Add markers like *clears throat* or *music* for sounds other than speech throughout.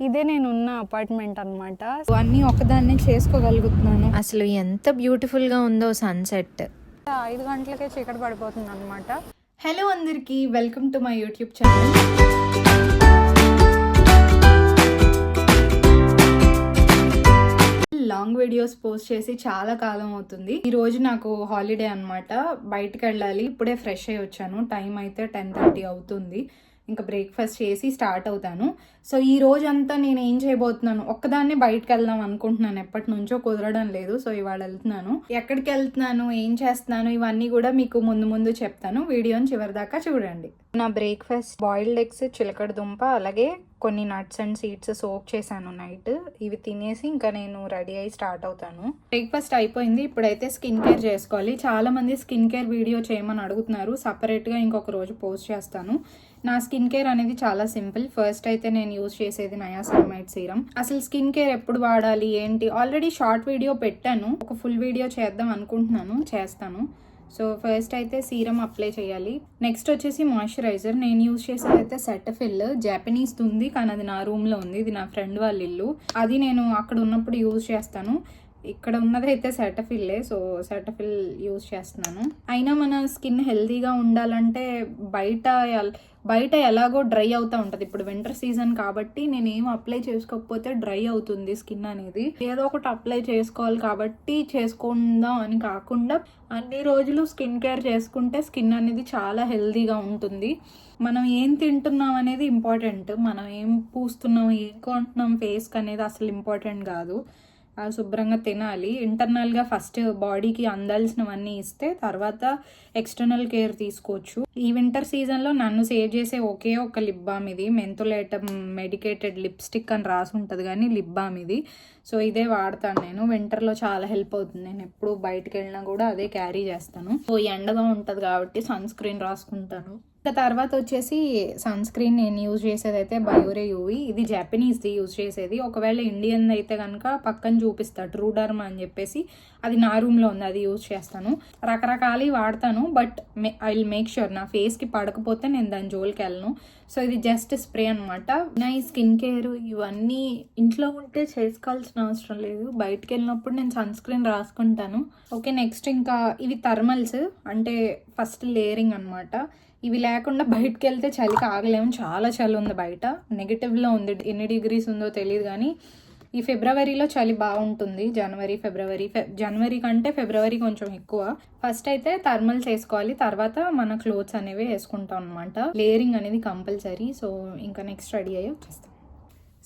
ఇదే నేను ఉన్న అపార్ట్మెంట్ అనమాట అన్నీ ఒకదాన్నే చేసుకోగలుగుతున్నాను. అసలు ఎంత బ్యూటిఫుల్గా ఉందో సన్సెట్ ఐదు గంటలకే చీకటి పడిపోతుంది అనమాట హలో అందరికీ welcome to my YouTube channel long videos post చేసి చాలా కాలం అవుతుంది. ఈ రోజు నాకు హాలిడే అన్నమాట. బయటకు వెళ్ళాలి. ఇప్పుడే ఫ్రెష్ అయ్యి వచ్చాను. టైం అయితే టెన్ థర్టీ అవుతుంది. ఇంకా బ్రేక్ఫాస్ట్ చేసి స్టార్ట్ అవుతాను. సో ఈ రోజంతా నేను ఏం చేయబోతున్నాను? ఒక్కదాన్నే బయటకు వెళ్దాం అనుకుంటున్నాను. ఎప్పటి నుంచో కుదరడం లేదు. సో ఇవాళ వెళ్తున్నాను. ఎక్కడికి వెళ్తున్నాను? ఏం చేస్తున్నాను? ఇవన్నీ కూడా మీకు ముందు ముందు చెప్తాను. వీడియోని చివరి దాకా చూడండి. నా బ్రేక్ఫాస్ట్ బాయిల్డ్ ఎగ్స్ చిలకడ దుంప అలాగే కొన్ని నట్స్ అండ్ సీడ్స్ సోక్ చేశాను నైట్. ఇవి తినేసి ఇంకా నేను రెడీ అయ్యి స్టార్ట్ అవుతాను. బ్రేక్ఫాస్ట్ అయిపోయింది. ఇప్పుడైతే స్కిన్ కేర్ చేసుకోవాలి. చాలా మంది స్కిన్ కేర్ వీడియో చేయమని అడుగుతున్నారు. సపరేట్గా ఇంకొక రోజు పోస్ట్ చేస్తాను. నా స్కిన్ కేర్ అనేది చాలా సింపుల్. ఫస్ట్ అయితే నేను యూజ్ చేసేది నయాసినమైడ్ సీరం. అసలు స్కిన్ కేర్ ఎప్పుడు వాడాలి ఏంటి? ఆల్రెడీ షార్ట్ వీడియో పెట్టాను. ఒక ఫుల్ వీడియో చేద్దాం అనుకుంటున్నాను చేస్తాను. సో ఫస్ట్ అయితే సీరం అప్లై చేయాలి. నెక్స్ట్ వచ్చేసి మాయిశ్చరైజర్. నేను యూజ్ చేసేది అయితే సెటఫిల్ జాపనీస్ ఉంది కానీ అది నా రూమ్లో ఉంది. ఇది నా ఫ్రెండ్ వాళ్ళ ఇల్లు. అది నేను అక్కడ ఉన్నప్పుడు యూజ్ చేస్తాను. ఇక్కడ ఉన్నది అయితే సెటఫిల్లే సో సెటఫిల్ యూజ్ చేస్తున్నాను. అయినా మన స్కిన్ హెల్తీగా ఉండాలంటే బయట బయట ఎలాగో డ్రై అవుతూ ఉంటుంది. ఇప్పుడు వింటర్ సీజన్ కాబట్టి నేను ఏం అప్లై చేసుకోకపోతే డ్రై అవుతుంది స్కిన్ అనేది. ఏదో ఒకటి అప్లై చేసుకోవాలి కాబట్టి చేసుకుందాం అని కాకుండా అన్ని రోజులు స్కిన్ కేర్ చేసుకుంటే స్కిన్ అనేది చాలా హెల్దీగా ఉంటుంది. మనం ఏం తింటున్నాం అనేది ఇంపార్టెంట్ మనం ఏం పూస్తున్నాం ఏం కొంటున్నాం ఫేస్కి అనేది అసలు ఇంపార్టెంట్ కాదు. శుభ్రంగా తినాలి. ఇంటర్నల్గా ఫస్ట్ బాడీకి అందాల్సినవన్నీ ఇస్తే తర్వాత ఎక్స్టర్నల్ కేర్ తీసుకోవచ్చు. ఈ వింటర్ సీజన్లో నన్ను సేవ్ చేసే ఒకే ఒక లిప్ బామ్ ఇది. మెంతులేటం మెడికేటెడ్ లిప్స్టిక్ అని రాసి ఉంటుంది కానీ లిప్ బామ్ ఇది. సో ఇదే వాడతాను నేను. వింటర్లో చాలా హెల్ప్ అవుతుంది. నేను ఎప్పుడు బయటకు వెళ్ళినా కూడా అదే క్యారీ చేస్తాను. సో ఎండగా ఉంటుంది కాబట్టి సన్ స్క్రీన్ రాసుకుంటాను. తర్వాత వచ్చేసి సన్ స్క్రీన్ నేను యూజ్ చేసేది అయితే బయోరే యూవి. ఇది జపనీస్ది యూజ్ చేసేది. ఒకవేళ ఇండియన్ అయితే కనుక పక్కన చూపిస్తా ట్రూడర్మ అని చెప్పేసి అది నా రూమ్లో ఉంది అది యూజ్ చేస్తాను. రకరకాలు వాడతాను but I will make sure. నా ఫేస్కి పడకపోతే నేను దాని జోలికి వెళ్ళను. సో ఇది జస్ట్ స్ప్రే అనమాట నా ఈ స్కిన్ కేర్ ఇవన్నీ ఇంట్లో ఉంటే చేసుకోవాల్సిన అవసరం లేదు. బయటకు వెళ్ళినప్పుడు నేను సన్ స్క్రీన్ రాసుకుంటాను. ఓకే నెక్స్ట్ ఇంకా ఇవి థర్మల్స్. అంటే ఫస్ట్ లేయరింగ్ అనమాట ఇవి లేకుండా బయటకు వెళ్తే చలికి ఆగలేము. చాలా చలి ఉంది బయట. నెగిటివ్లో ఉంది. ఎన్ని డిగ్రీస్ ఉందో తెలియదు కానీ ఈ ఫిబ్రవరిలో చలి బాగుంటుంది. జనవరి ఫిబ్రవరి ఫె జనవరి కంటే ఫిబ్రవరి కొంచెం ఎక్కువ. ఫస్ట్ అయితే థర్మల్స్ వేసుకోవాలి తర్వాత మన క్లోత్స్ అనేవి వేసుకుంటాం అనమాట లేయరింగ్ అనేది కంపల్సరీ సో ఇంకా నెక్స్ట్ రెడీ అయ్యి వచ్చేస్తాం.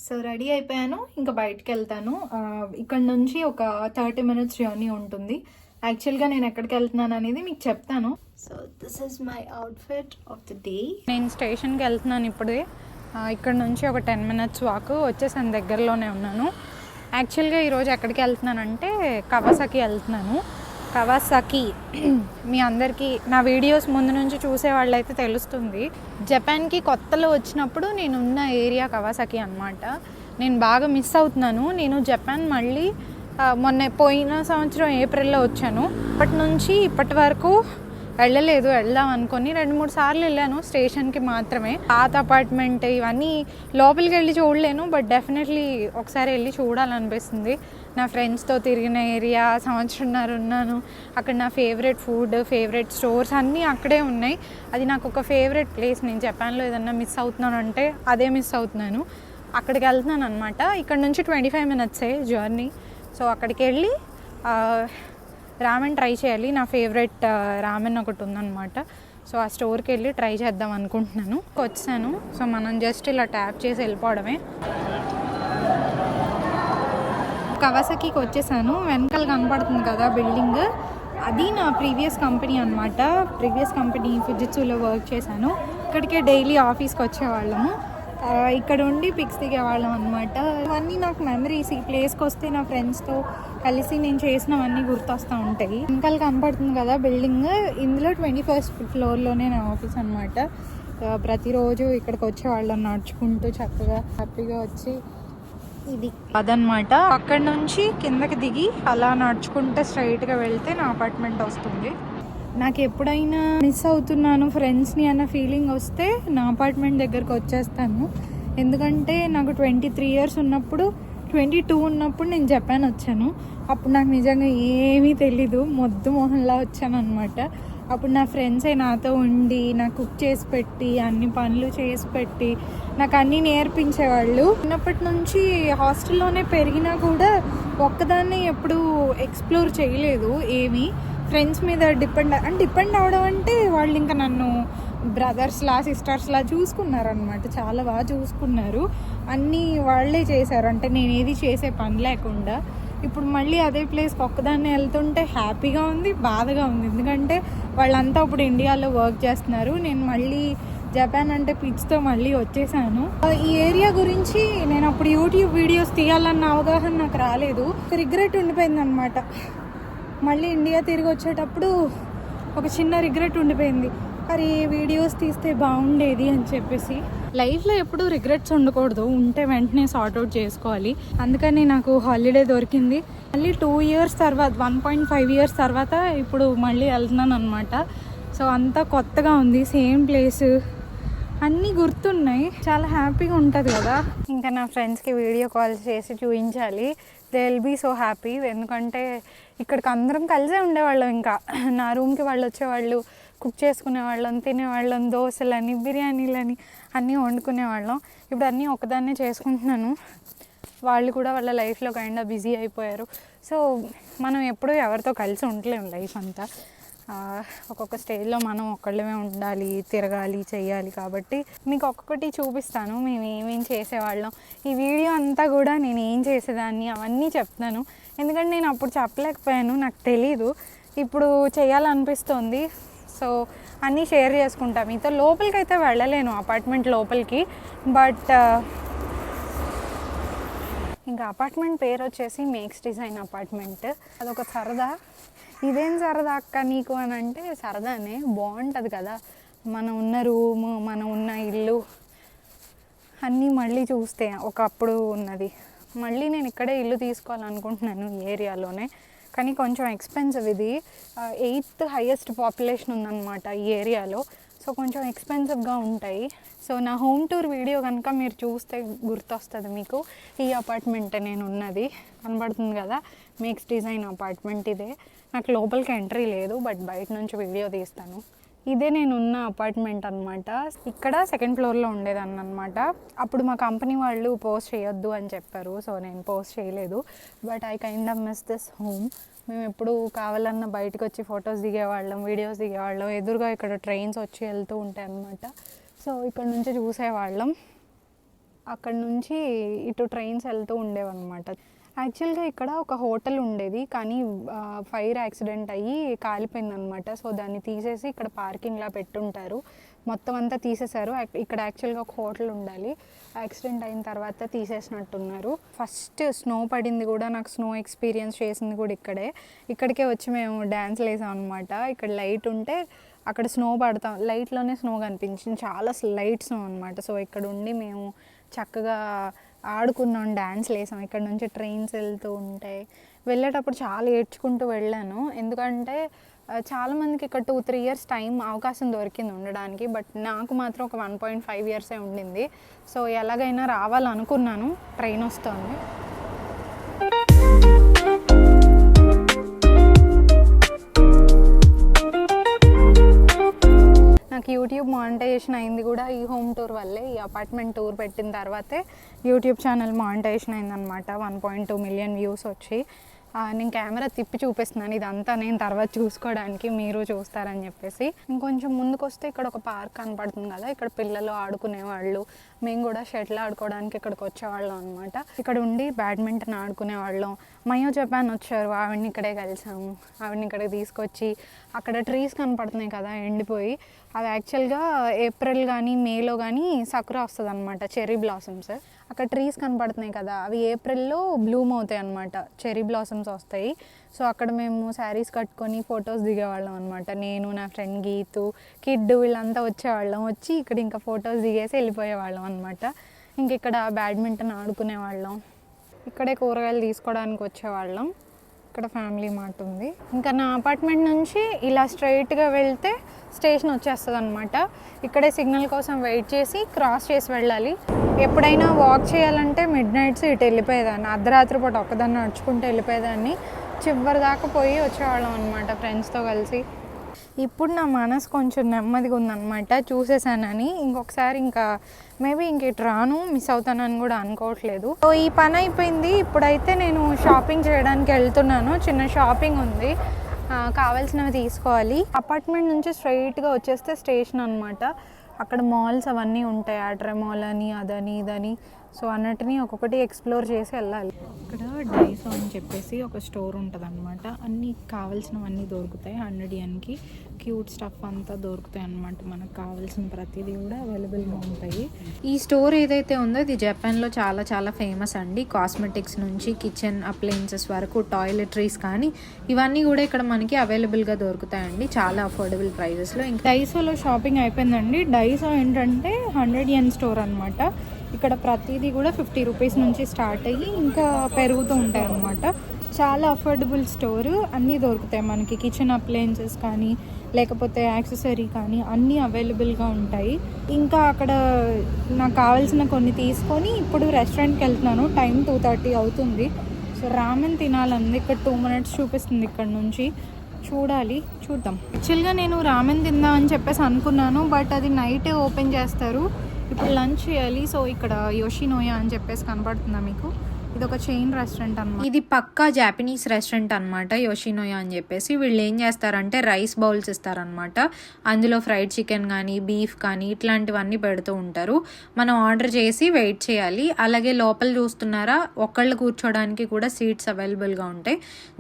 సో రెడీ అయిపోయాను. ఇంకా బయటకు వెళ్తాను. ఇక్కడ నుంచి ఒక థర్టీ మినిట్స్ జర్నీ ఉంటుంది. యాక్చువల్గా నేను ఎక్కడికి వెళ్తున్నాను అనేది మీకు చెప్తాను. So this is my outfit of the day నేను స్టేషన్కి వెళ్తున్నాను ఇప్పుడే. ఇక్కడ నుంచి ఒక టెన్ మినిట్స్ వాక్ వచ్చేసాను దగ్గరలోనే ఉన్నాను. యాక్చువల్గా ఈరోజు ఎక్కడికి వెళ్తున్నానంటే కవాసాకి వెళ్తున్నాను. కవాసాకి *clears throat* మీ అందరికీ నా వీడియోస్ ముందు నుంచి చూసే వాళ్ళైతే తెలుస్తుంది. జపాన్కి కొత్తలో వచ్చినప్పుడు నేను ఉన్న ఏరియా కవాసాకి అన్నమాట. నేను బాగా మిస్ అవుతున్నాను. నేను జపాన్ మళ్ళీ మొన్న పోయిన సంవత్సరం ఏప్రిల్లో వచ్చాను. అప్పటి నుంచి ఇప్పటి వరకు వెళ్ళలేదు వెళ్దాం అనుకొని రెండు మూడు సార్లు వెళ్ళాను స్టేషన్కి మాత్రమే. పాత అపార్ట్మెంట్ ఇవన్నీ లోపలికి వెళ్ళి చూడలేను బట్ డెఫినెట్లీ ఒకసారి వెళ్ళి చూడాలనిపిస్తుంది. నా ఫ్రెండ్స్తో తిరిగిన ఏరియా సంవత్సరంన్నర ఉన్నాను. అక్కడ నా ఫేవరెట్ ఫుడ్ ఫేవరెట్ స్టోర్స్ అన్నీ అక్కడే ఉన్నాయి. అది నాకు ఒక ఫేవరెట్ ప్లేస్. నేను జపాన్లో ఏదన్నా మిస్ అవుతున్నాను అంటే అదే మిస్ అవుతున్నాను. అక్కడికి వెళ్తున్నాను అనమాట ఇక్కడ నుంచి ట్వంటీ ఫైవ్ మినిట్సే జర్నీ. సో అక్కడికి వెళ్ళి రామెన్ ట్రై చేయాలి. నా ఫేవరెట్ రామెన్ ఒకటి ఉందన్నమాట. సో ఆ స్టోర్కి వెళ్ళి ట్రై చేద్దాం అనుకుంటున్నాను. వచ్చాను. సో మనం జస్ట్ ఇలా ట్యాప్ చేసి వెళ్ళిపోవడమే. కవసకికి వచ్చేసాను. వెనకాల కనపడుతుంది కదా బిల్డింగ్. అది నా ప్రీవియస్ కంపెనీ అనమాట ప్రీవియస్ కంపెనీ ఫుజిట్సులో వర్క్ చేశాను. ఇక్కడికే డైలీ ఆఫీస్కి వచ్చేవాళ్ళము. ఇక్కడ ఉండి పిక్స్ దిగేవాళ్ళం అనమాట ఇవన్నీ నాకు మెమరీస్ ఈ ప్లేస్కి వస్తే నా ఫ్రెండ్స్తో కలిసి నేను చేసినవన్నీ గుర్తొస్తూ ఉంటాయి. వెనకాల కనపడుతుంది కదా బిల్డింగ్ ఇందులో ట్వంటీ ఫస్ట్ ఫ్లోర్లోనే నా ఆఫీస్ అనమాట ప్రతిరోజు ఇక్కడికి వచ్చేవాళ్ళం నడుచుకుంటూ చక్కగా హ్యాపీగా వచ్చి ఇది అదనమాట అక్కడ నుంచి కిందకి దిగి అలా నడుచుకుంటే స్ట్రైట్గా వెళ్తే నా అపార్ట్మెంట్ వస్తుంది. నాకు ఎప్పుడైనా మిస్ అవుతున్నాను ఫ్రెండ్స్ని అన్న ఫీలింగ్ వస్తే నా అపార్ట్మెంట్ దగ్గరకు వచ్చేస్తాను. ఎందుకంటే నాకు ట్వంటీ త్రీ ఇయర్స్ ఉన్నప్పుడు ట్వంటీ టూ ఉన్నప్పుడు నేను జపాన్ వచ్చాను. అప్పుడు నాకు నిజంగా ఏమీ తెలీదు మొద్దు మోహన్లా వచ్చాను అనమాట అప్పుడు నా ఫ్రెండ్సే నాతో ఉండి నాకు కుక్ చేసి పెట్టి అన్ని పనులు చేసి పెట్టి నాకు అన్నీ నేర్పించేవాళ్ళు. చిన్నప్పటి నుంచి హాస్టల్లోనే పెరిగినా కూడా ఒక్కదాన్ని ఎప్పుడు ఎక్స్ప్లోర్ చేయలేదు ఏమీ. ఫ్రెండ్స్ మీద డిపెండ్ అంటే డిపెండ్ అవడం అంటే వాళ్ళు ఇంకా నన్ను బ్రదర్స్లా సిస్టర్స్లా చూసుకున్నారనమాట చాలా బాగా చూసుకున్నారు. అన్నీ వాళ్ళే చేశారు. అంటే నేను ఏది చేసే పని లేకుండా. ఇప్పుడు మళ్ళీ అదే ప్లేస్కి ఒక్కదాన్ని వెళ్తుంటే హ్యాపీగా ఉంది బాధగా ఉంది. ఎందుకంటే వాళ్ళంతా ఇప్పుడు ఇండియాలో వర్క్ చేస్తున్నారు. నేను మళ్ళీ జపాన్ అంటే పిచ్తో మళ్ళీ వచ్చేసాను. ఈ ఏరియా గురించి నేను అప్పుడు యూట్యూబ్ వీడియోస్ తీయాలన్న అవగాహన నాకు రాలేదు. రిగ్రెట్ ఉండిపోయింది అనమాట మళ్ళీ ఇండియా తిరిగి వచ్చేటప్పుడు ఒక చిన్న రిగ్రెట్ ఉండిపోయింది. మరి వీడియోస్ తీస్తే బాగుండేది అని చెప్పేసి. లైఫ్లో ఎప్పుడు రిగ్రెట్స్ ఉండకూడదు. ఉంటే వెంటనే సార్ట్అవుట్ చేసుకోవాలి. అందుకని నాకు హాలిడే దొరికింది. మళ్ళీ టూ ఇయర్స్ తర్వాత వన్ పాయింట్ ఫైవ్ ఇయర్స్ తర్వాత ఇప్పుడు మళ్ళీ వెళ్తున్నాను అనమాట సో అంతా కొత్తగా ఉంది. సేమ్ ప్లేస్ అన్నీ గుర్తున్నాయి. చాలా హ్యాపీగా ఉంటుంది కదా. ఇంకా నా ఫ్రెండ్స్కి వీడియో కాల్ చేసి చూపించాలి they will be so happy ఎందుకంటే ఇక్కడికి అందరం కలిసే ఉండేవాళ్ళం ఇంకా. నా రూమ్కి వాళ్ళు వచ్చేవాళ్ళు కుక్ చేసుకునేవాళ్ళం తినేవాళ్ళం దోశలని బిర్యానీలని అన్నీ వండుకునేవాళ్ళం. ఇప్పుడు అన్నీ ఒకదాన్నే చేసుకుంటున్నాను. వాళ్ళు కూడా వాళ్ళ లైఫ్లో కైండ్ బిజీ అయిపోయారు. సో మనం ఎప్పుడూ ఎవరితో కలిసి ఉండలేము లైఫ్ అంతా. ఒక్కొక్క స్టేజ్లో మనం ఒక్కళ్ళమే ఉండాలి తిరగాలి చేయాలి కాబట్టి మీకు ఒక్కొక్కటి చూపిస్తాను. మేము ఏమేం చేసేవాళ్ళం. ఈ వీడియో అంతా కూడా నేను ఏం చేసేదాన్ని అవన్నీ చెప్తాను. ఎందుకంటే నేను అప్పుడు చెప్పలేకపోయాను నాకు తెలీదు. ఇప్పుడు చేయాలనిపిస్తుంది. సో అన్నీ షేర్ చేసుకుంటాం. మీతో లోపలికి అయితే వెళ్ళలేను అపార్ట్మెంట్ లోపలికి. బట్ ఇంకా అపార్ట్మెంట్ పేరు వచ్చేసి మేక్స్ డిజైన్ అపార్ట్మెంట్. అదొక సరదా. ఇదేం సరదా అక్క నీకు అని అంటే సరదానే. బాగుంటుంది కదా. మనం ఉన్న రూము మనం ఉన్న ఇల్లు అన్నీ మళ్ళీ చూస్తే ఒకప్పుడు ఉన్నది. మళ్ళీ నేను ఇక్కడే ఇల్లు తీసుకోవాలనుకుంటున్నాను ఈ ఏరియాలోనే. కానీ కొంచెం ఎక్స్పెన్సివ్ ఇది. ఎయిత్ హైయెస్ట్ పాపులేషన్ ఉందన్నమాట ఈ ఏరియాలో. సో కొంచెం ఎక్స్పెన్సివ్గా ఉంటాయి. సో నా హోమ్ టూర్ వీడియో కనుక మీరు చూస్తే గుర్తొస్తుంది మీకు. ఈ అపార్ట్మెంట్ నేను ఉన్నది కనబడుతుంది కదా? మిక్స్ డిజైన్ అపార్ట్మెంట్ ఇదే. నాకు లోపలికి ఎంట్రీ లేదు బట్ బయట నుంచి వీడియో తీస్తాను. ఇదే నేను ఉన్న అపార్ట్మెంట్ అనమాట ఇక్కడ సెకండ్ ఫ్లోర్లో ఉండేదాన్ని అనమాట అప్పుడు మా కంపెనీ వాళ్ళు పోస్ట్ చేయొద్దు అని చెప్పారు. సో నేను పోస్ట్ చేయలేదు. But I kind of miss this home. మేము ఎప్పుడు కావాలన్నా బయటకు వచ్చి ఫొటోస్ దిగేవాళ్ళం వీడియోస్ దిగేవాళ్ళం. ఎదురుగా ఇక్కడ ట్రైన్స్ వచ్చి వెళ్తూ ఉంటాయి అనమాట సో ఇక్కడ నుంచి చూసేవాళ్ళం. అక్కడ నుంచి ఇటు ట్రైన్స్ వెళ్తూ ఉండేవన్నమాట. యాక్చువల్గా ఇక్కడ ఒక హోటల్ ఉండేది. కానీ ఫైర్ యాక్సిడెంట్ అయ్యి కాలిపోయింది అనమాట సో దాన్ని తీసేసి ఇక్కడ పార్కింగ్లా పెట్టుంటారు. మొత్తం అంతా తీసేశారు. ఇక్కడ యాక్చువల్గా ఒక హోటల్ ఉండాలి. యాక్సిడెంట్ అయిన తర్వాత తీసేసినట్టున్నారు. ఫస్ట్ స్నో పడింది కూడా నాకు స్నో ఎక్స్పీరియన్స్ చేసింది కూడా ఇక్కడే. ఇక్కడికే వచ్చి మేము డ్యాన్స్ వేసాం అనమాట ఇక్కడ లైట్ ఉంటే అక్కడ స్నో పడతాం. లైట్లోనే స్నో కనిపించింది. చాలా లైట్ స్నో అనమాట. సో ఇక్కడ ఉండి మేము చక్కగా ఆడుకున్నాం డ్యాన్స్ వేసాం ఇక్కడ నుంచి ట్రైన్స్ వెళ్తూ ఉంటాయి. వెళ్ళేటప్పుడు చాలా ఏడ్చుకుంటూ వెళ్ళాను. ఎందుకంటే చాలామందికి ఇక్కడ టూ త్రీ ఇయర్స్ టైం అవకాశం దొరికింది ఉండడానికి. బట్ నాకు మాత్రం ఒక వన్ పాయింట్ ఫైవ్ ఇయర్సే ఉండింది. సో ఎలాగైనా రావాలనుకున్నాను. ట్రైన్ వస్తుంది. మానిటైజేషన్ అయింది కూడా ఈ హోమ్ టూర్ వల్లే. ఈ అపార్ట్మెంట్ టూర్ పెట్టిన తర్వాతే యూట్యూబ్ ఛానల్ మానిటైజేషన్ అయిందనమాట one point two million views వచ్చి. నేను కెమెరా తిప్పి చూపిస్తున్నాను. ఇదంతా నేను తర్వాత చూసుకోవడానికి మీరు చూస్తారని చెప్పేసి. ఇంకొంచెం ముందుకు వస్తే ఇక్కడ ఒక పార్క్ కనపడుతుంది కదా. ఇక్కడ పిల్లలు ఆడుకునేవాళ్ళు మేము కూడా షటిల్ ఆడుకోవడానికి ఇక్కడికి వచ్చేవాళ్ళం అనమాట ఇక్కడ ఉండి బ్యాడ్మింటన్ ఆడుకునేవాళ్ళం మయో జపాన్ వచ్చారు ఆవిడని ఇక్కడే కలిసాము. ఆవిడని ఇక్కడికి తీసుకొచ్చి అక్కడ ట్రీస్ కనపడుతున్నాయి కదా ఎండిపోయి. అవి యాక్చువల్గా ఏప్రిల్ కానీ మేలో కానీ సకురా వస్తుంది అనమాట చెర్రీ బ్లాసమ్స్. అక్కడ ట్రీస్ కనపడుతున్నాయి కదా అవి ఏప్రిల్లో బ్లూమ్ అవుతాయి అనమాట చెర్రీ బ్లాసమ్స్ వస్తాయి. సో అక్కడ మేము శారీస్ కట్టుకొని ఫొటోస్ దిగేవాళ్ళం అనమాట నేను నా ఫ్రెండ్ గీతు కిడ్ వీళ్ళంతా వచ్చేవాళ్ళం. వచ్చి ఇక్కడ ఇంకా ఫొటోస్ దిగేసి వెళ్ళిపోయేవాళ్ళం అనమాట ఇంక ఇక్కడ బ్యాడ్మింటన్ ఆడుకునేవాళ్ళం. ఇక్కడే కూరగాయలు తీసుకోవడానికి వచ్చేవాళ్ళం. ఇక్కడ ఫ్యామిలీ మార్ట్ ఉంది. ఇంకా నా అపార్ట్మెంట్ నుంచి ఇలా స్ట్రైట్గా వెళ్తే స్టేషన్ వచ్చేస్తుంది అనమాట ఇక్కడే సిగ్నల్ కోసం వెయిట్ చేసి క్రాస్ చేసి వెళ్ళాలి. ఎప్పుడైనా వాక్ చేయాలంటే మిడ్ నైట్స్ ఇటు వెళ్ళిపోయేదాన్ని. అర్ధరాత్రి పూట ఒక్కదాన్ని నడుచుకుంటూ వెళ్ళిపోయేదాన్ని. చివరి దాకా పోయి వచ్చేవాళ్ళం అనమాట ఫ్రెండ్స్తో కలిసి. ఇప్పుడు నా మనసు కొంచెం నెమ్మదిగా ఉందన్నమాట చూసేసానని. ఇంకొకసారి ఇంకా మేబీ ఇంక ఇటు రాను మిస్ అవుతానని కూడా అనుకోవట్లేదు. సో ఈ పని అయిపోయింది. ఇప్పుడైతే నేను షాపింగ్ చేయడానికి వెళ్తున్నాను. చిన్న షాపింగ్ ఉంది. కావాల్సినవి తీసుకోవాలి. అపార్ట్మెంట్ నుంచి స్ట్రైట్గా వచ్చేస్తే స్టేషన్ అనమాట అక్కడ మాల్స్ అవన్నీ ఉంటాయి. ఆట్రే మాల్ అని అదని ఇదని. సో అన్నిటినీ ఒక్కొక్కటి ఎక్స్ప్లోర్ చేసి వెళ్ళాలి. ఇక్కడ డైసో అని చెప్పేసి ఒక స్టోర్ ఉంటుంది అనమాట అన్నీ కావాల్సినవన్నీ దొరుకుతాయి. హండ్రెడ్ ఎన్కి క్యూట్ స్టఫ్ అంతా దొరుకుతాయి అనమాట మనకు కావాల్సిన ప్రతిదీ కూడా అవైలబుల్గా ఉంటాయి. ఈ స్టోర్ ఏదైతే ఉందో ఇది జపాన్లో చాలా చాలా ఫేమస్ అండి. కాస్మెటిక్స్ నుంచి కిచెన్ అప్లయన్సెస్ వరకు టాయిలెటరీస్ కానీ ఇవన్నీ కూడా ఇక్కడ మనకి అవైలబుల్గా దొరుకుతాయండి. చాలా అఫోర్డబుల్ ప్రైజెస్లో ఇంకా డైసోలో షాపింగ్ అయిపోయిందండి. డైసో ఏంటంటే హండ్రెడ్ ఎన్ స్టోర్ అనమాట ఇక్కడ ప్రతిదీ కూడా ఫిఫ్టీ రూపీస్ నుంచి స్టార్ట్ అయ్యి ఇంకా పెరుగుతూ ఉంటాయి అన్నమాట చాలా అఫోర్డబుల్ స్టోర్ అన్నీ దొరుకుతాయి మనకి. కిచెన్ అప్లయన్సెస్ కానీ లేకపోతే యాక్సెసరీ కానీ అన్నీ అవైలబుల్గా ఉంటాయి. ఇంకా అక్కడ నాకు కావాల్సిన కొన్ని తీసుకొని ఇప్పుడు రెస్టారెంట్కి వెళ్తున్నాను. టైం టూ థర్టీ అవుతుంది. సో రామెన్ తినాలంది. ఇక్కడ టూ మినిట్స్ చూపిస్తుంది ఇక్కడ నుంచి. చూడాలి. చూద్దాం. యాక్చువల్గా నేను రామెన్ తిందామని చెప్పేసి అనుకున్నాను బట్ అది నైట్ ఓపెన్ చేస్తారు. ఇప్పుడు లంచ్ చేయాలి. సో ఇక్కడ యోషినోయా అని చెప్పేసి కనబడుతుందా మీకు? ఇది ఒక చైన్ రెస్టారెంట్ అనమాట ఇది పక్కా జాపనీస్ రెస్టారెంట్ అనమాట యోషినోయా అని చెప్పేసి. వీళ్ళు ఏం చేస్తారంటే రైస్ బౌల్స్ ఇస్తారనమాట అందులో ఫ్రైడ్ చికెన్ కానీ బీఫ్ కానీ ఇట్లాంటివన్నీ పెడుతూ ఉంటారు. మనం ఆర్డర్ చేసి వెయిట్ చేయాలి. అలాగే లోపల చూస్తున్నారా ఒకళ్ళు కూర్చోడానికి కూడా సీట్స్ అవైలబుల్గా ఉంటాయి.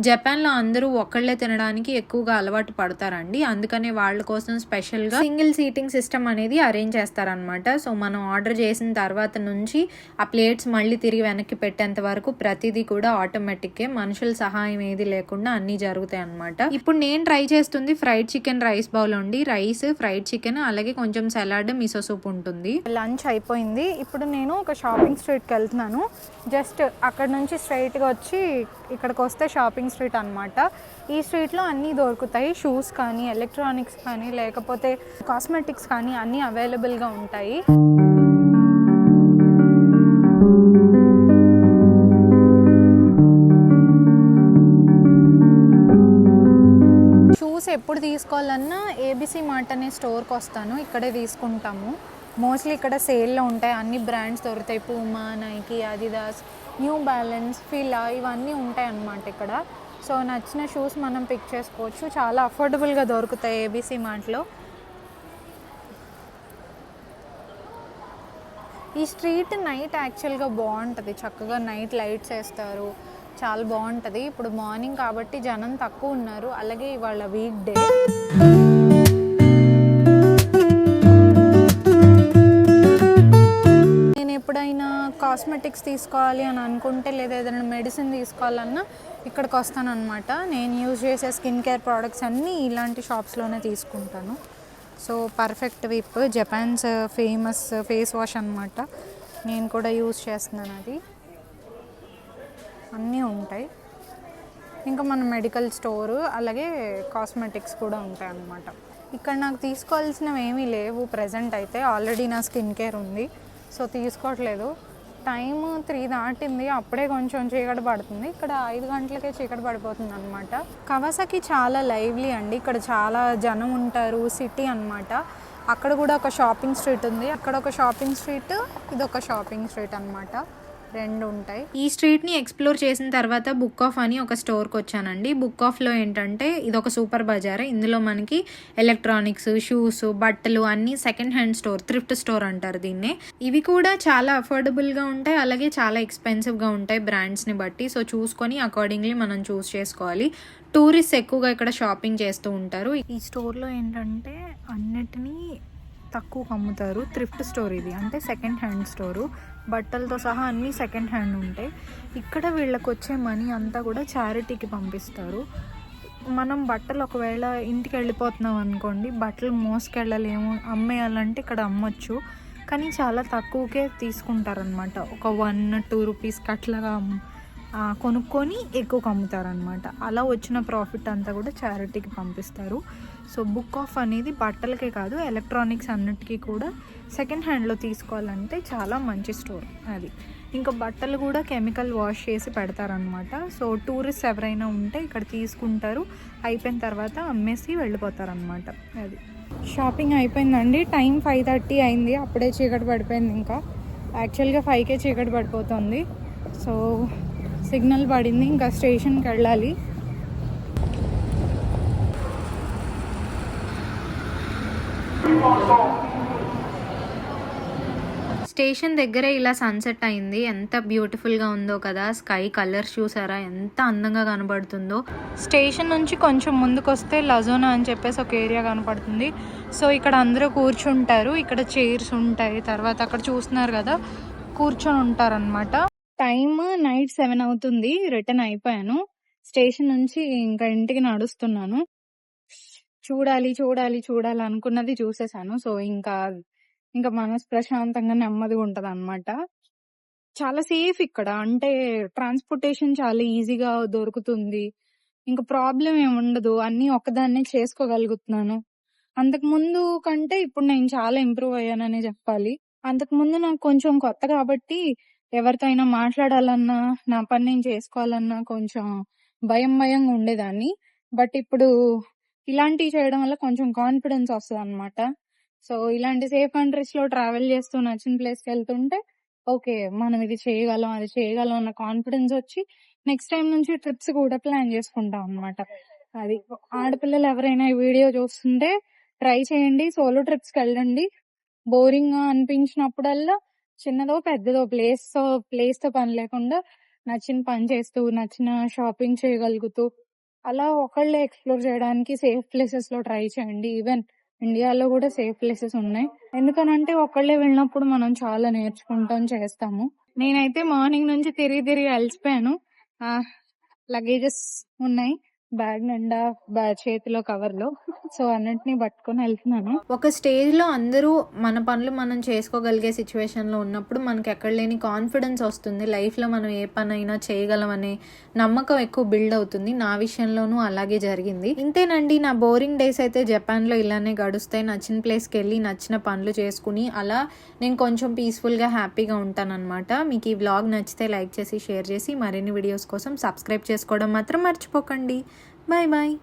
జపాన్లో అందరూ ఒకళ్ళే తినడానికి ఎక్కువగా అలవాటు పడతారండి. అందుకనే వాళ్ళ కోసం స్పెషల్గా సింగిల్ సీటింగ్ సిస్టమ్ అనేది అరేంజ్ చేస్తారనమాట సో మనం ఆర్డర్ చేసిన తర్వాత నుంచి ఆ ప్లేట్స్ మళ్ళీ తిరిగి వెనక్కి పెట్టేంత వరకు ప్రతిదీ కూడా ఆటోమేటిక్గా మనుషుల సహాయం ఏది లేకుండా అన్నీ జరుగుతాయి అనమాట ఇప్పుడు నేను ట్రై చేస్తుంది ఫ్రైడ్ చికెన్ రైస్ బౌల్ అండి. రైస్ ఫ్రైడ్ చికెన్ అలాగే కొంచెం సలాడ్ మిసో సూప్ ఉంటుంది. లంచ్ అయిపోయింది. ఇప్పుడు నేను ఒక షాపింగ్ స్ట్రీట్కి వెళ్తున్నాను. జస్ట్ అక్కడ నుంచి స్ట్రైట్గా వచ్చి ఇక్కడికి వస్తే షాపింగ్ స్ట్రీట్ అనమాట ఈ స్ట్రీట్లో అన్నీ దొరుకుతాయి. షూస్ కానీ ఎలక్ట్రానిక్స్ కానీ లేకపోతే కాస్మెటిక్స్ కానీ అన్నీ అవైలబుల్గా ఉంటాయి. ఎప్పుడు తీసుకోవాలన్నా ఏబిసి మార్ట్ అనే స్టోర్కి వస్తాను. ఇక్కడే తీసుకుంటాము. మోస్ట్లీ ఇక్కడ సేల్లో ఉంటాయి. అన్ని బ్రాండ్స్ దొరుకుతాయి. Puma Nike Adidas New Balance Fila ఇవన్నీ ఉంటాయి అన్నమాట ఇక్కడ. సో నచ్చిన షూస్ మనం పిక్ చేసుకోవచ్చు. చాలా అఫోర్డబుల్గా దొరుకుతాయి ఏబిసి మార్ట్లో ఈ స్ట్రీట్ నైట్ యాక్చువల్గా బాగుంటుంది. చక్కగా నైట్ లైట్స్ వేస్తారు. చాలా బాగుంటుంది. ఇప్పుడు మార్నింగ్ కాబట్టి జనం తక్కువ ఉన్నారు. అలాగే ఇవాళ వీక్ డే నేను ఎప్పుడైనా కాస్మెటిక్స్ తీసుకోవాలి అని అనుకుంటే లేదా ఏదైనా మెడిసిన్ తీసుకోవాలన్నా ఇక్కడికి వస్తాను అనమాట నేను యూజ్ చేసే స్కిన్ కేర్ ప్రోడక్ట్స్ అన్నీ ఇలాంటి షాప్స్లోనే తీసుకుంటాను. So perfect whip Japan's famous face wash అనమాట నేను కూడా యూజ్ చేస్తున్నాను అది. అన్నీ ఉంటాయి. ఇంకా మన మెడికల్ స్టోరు అలాగే కాస్మెటిక్స్ కూడా ఉంటాయి అన్నమాట. ఇక్కడ నాకు తీసుకోవాల్సినవి ఏమీ లేవు ప్రజెంట్ అయితే. ఆల్రెడీ నా స్కిన్ కేర్ ఉంది. సో తీసుకోవట్లేదు. టైం త్రీ దాటింది. అప్పుడే కొంచెం చీకటి పడుతుంది. ఇక్కడ ఐదు గంటలకే చీకటి పడిపోతుంది అనమాట కవసకి చాలా లైవ్లీ అండి. ఇక్కడ చాలా జనం ఉంటారు. సిటీ అన్నమాట. అక్కడ కూడా ఒక షాపింగ్ స్ట్రీట్ ఉంది. అక్కడ ఒక షాపింగ్ స్ట్రీట్ ఇది ఒక షాపింగ్ స్ట్రీట్ అనమాట రెండు ఉంటాయి. ఈ స్ట్రీట్ని ఎక్స్ప్లోర్ చేసిన తర్వాత బుక్ ఆఫ్ అని ఒక స్టోర్కి వచ్చానండి. బుక్ ఆఫ్లో ఏంటంటే ఇది ఒక సూపర్ బజార్. ఇందులో మనకి ఎలక్ట్రానిక్స్ షూస్ బట్టలు అన్ని second hand store thrift store అంటారు దీన్నే. ఇవి కూడా చాలా అఫోర్డబుల్గా ఉంటాయి. అలాగే చాలా ఎక్స్పెన్సివ్గా ఉంటాయి బ్రాండ్స్ని బట్టి. సో చూసుకొని అకార్డింగ్లీ మనం చూస్ చేసుకోవాలి. టూరిస్ట్ ఎక్కువగా ఇక్కడ షాపింగ్ చేస్తూ ఉంటారు. ఈ స్టోర్లో ఏంటంటే అన్నిటినీ తక్కువకు అమ్ముతారు థ్రిఫ్ట్ స్టోర్ ఇది. అంటే సెకండ్ హ్యాండ్ స్టోరు బట్టలతో సహా అన్నీ సెకండ్ హ్యాండ్ ఉంటాయి ఇక్కడ వీళ్ళకి వచ్చే మనీ అంతా కూడా చారిటీకి పంపిస్తారు. మనం బట్టలు ఒకవేళ ఇంటికి వెళ్ళిపోతున్నాం అనుకోండి బట్టలు మోసుకెళ్ళలేము అమ్మేయాలంటే ఇక్కడ అమ్మొచ్చు. కానీ చాలా తక్కువకే తీసుకుంటారనమాట ఒక వన్ టూ రూపీస్కి అట్లాగా కొనుక్కొని ఎక్కువ అమ్ముతారనమాట అలా వచ్చిన ప్రాఫిట్ అంతా కూడా చారిటీకి పంపిస్తారు. సో బుక్ ఆఫ్ అనేది బట్టలకే కాదు ఎలక్ట్రానిక్స్ అన్నిటికీ కూడా సెకండ్ హ్యాండ్లో తీసుకోవాలంటే చాలా మంచి స్టోర్ అది. ఇంకా బట్టలు కూడా కెమికల్ వాష్ చేసి పెడతారనమాట సో టూరిస్ట్ ఎవరైనా ఉంటే ఇక్కడ తీసుకుంటారు. అయిపోయిన తర్వాత అమ్మేసి వెళ్ళిపోతారనమాట అది. షాపింగ్ అయిపోయిందండి. టైం ఫైవ్ థర్టీ అయింది. అప్పుడే చీకటి పడిపోయింది ఇంకా. యాక్చువల్గా ఫైవ్కే చీకటి పడిపోతుంది. సో సిగ్నల్ పడింది ఇంకా స్టేషన్కి వెళ్ళాలి. స్టేషన్ దగ్గరే ఇలా సన్సెట్ అయింది. ఎంత బ్యూటిఫుల్గా ఉందో కదా స్కై కలర్స్ చూసారా ఎంత అందంగా కనబడుతుందో. స్టేషన్ నుంచి కొంచెం ముందుకు వస్తే లజోనా అని చెప్పేసి ఒక ఏరియా కనపడుతుంది. సో ఇక్కడ అందరూ కూర్చుంటారు. ఇక్కడ చైర్స్ ఉంటాయి. తర్వాత అక్కడ చూస్తున్నారు కదా కూర్చొని ఉంటారనమాట టైం నైట్ సెవెన్ అవుతుంది. రిటర్న్ అయిపోయాను. స్టేషన్ నుంచి ఇంకా ఇంటికి నడుస్తున్నాను. చూడాలి చూడాలి చూడాలి అనుకున్నది చూసేసాను. సో ఇంకా ఇంకా మనసు ప్రశాంతంగా నెమ్మదిగా ఉంటది అనమాట చాలా సేఫ్ ఇక్కడ. అంటే ట్రాన్స్పోర్టేషన్ చాలా ఈజీగా దొరుకుతుంది. ఇంకా ప్రాబ్లం ఏమి ఉండదు. అన్ని ఒక్కదాన్నే చేసుకోగలుగుతున్నాను. అంతకు ముందు కంటే ఇప్పుడు నేను చాలా ఇంప్రూవ్ అయ్యాననే చెప్పాలి. అంతకు ముందు నాకు కొంచెం కొత్త కాబట్టి ఎవరితో అయినా మాట్లాడాలన్నా నా పని నేను చేసుకోవాలన్నా కొంచెం భయం భయంగా ఉండేదాన్ని. బట్ ఇప్పుడు ఇలాంటివి చేయడం వల్ల కొంచెం కాన్ఫిడెన్స్ వస్తుంది అనమాట సో ఇలాంటి సేఫ్ కంట్రీస్లో ట్రావెల్ చేస్తూ నచ్చిన ప్లేస్కి వెళ్తుంటే ఓకే మనం ఇది చేయగలం అది చేయగలం అన్న కాన్ఫిడెన్స్ వచ్చి నెక్స్ట్ టైం నుంచి ట్రిప్స్ కూడా ప్లాన్ చేసుకుంటాం అన్నమాట. అది ఆడపిల్లలు ఎవరైనా ఈ వీడియో చూస్తుంటే ట్రై చేయండి సోలో ట్రిప్స్కి వెళ్ళండి. బోరింగ్గా అనిపించినప్పుడల్లా చిన్నదో పెద్దదో ప్లేస్ ప్లేస్తో పని లేకుండా నచ్చిన పని చేస్తూ నచ్చిన షాపింగ్ చేయగలుగుతూ అలా ఒకళ్ళే ఎక్స్ప్లోర్ చేయడానికి సేఫ్ ప్లేసెస్లో ట్రై చేయండి. ఈవెన్ ఇండియాలో కూడా సేఫ్ ప్లేసెస్ ఉన్నాయి. ఎందుకనంటే ఒకళ్ళే వెళ్ళినప్పుడు మనం చాలా నేర్చుకుంటాం చేస్తాము. నేనైతే మార్నింగ్ నుంచి తిరిగి తిరిగి అలసిపోయాను. లగేజెస్ ఉన్నాయి. బ్యాగ్ నిండా బ్యా- చేతిలో కవర్లో సో అన్నింటిని పట్టుకొని వెళ్తున్నాను. ఒక స్టేజ్లో అందరూ మన పనులు మనం చేసుకోగలిగే సిచ్యువేషన్లో ఉన్నప్పుడు మనకి ఎక్కడ లేని కాన్ఫిడెన్స్ వస్తుంది. లైఫ్లో మనం ఏ పని అయినా అనే నమ్మకం ఎక్కువ బిల్డ్ అవుతుంది. నా విషయంలోనూ అలాగే జరిగింది. ఇంతేనండి నా బోరింగ్ డేస్ అయితే జపాన్లో ఇలానే గడుస్తాయి. నచ్చిన ప్లేస్కి వెళ్ళి నచ్చిన పనులు చేసుకుని అలా నేను కొంచెం పీస్ఫుల్గా హ్యాపీగా ఉంటానన్నమాట. మీకు ఈ వ్లాగ్ నచ్చితే లైక్ చేసి షేర్ చేసి మరిన్ని వీడియోస్ కోసం సబ్స్క్రైబ్ చేసుకోవడం మాత్రం మర్చిపోకండి. Mai.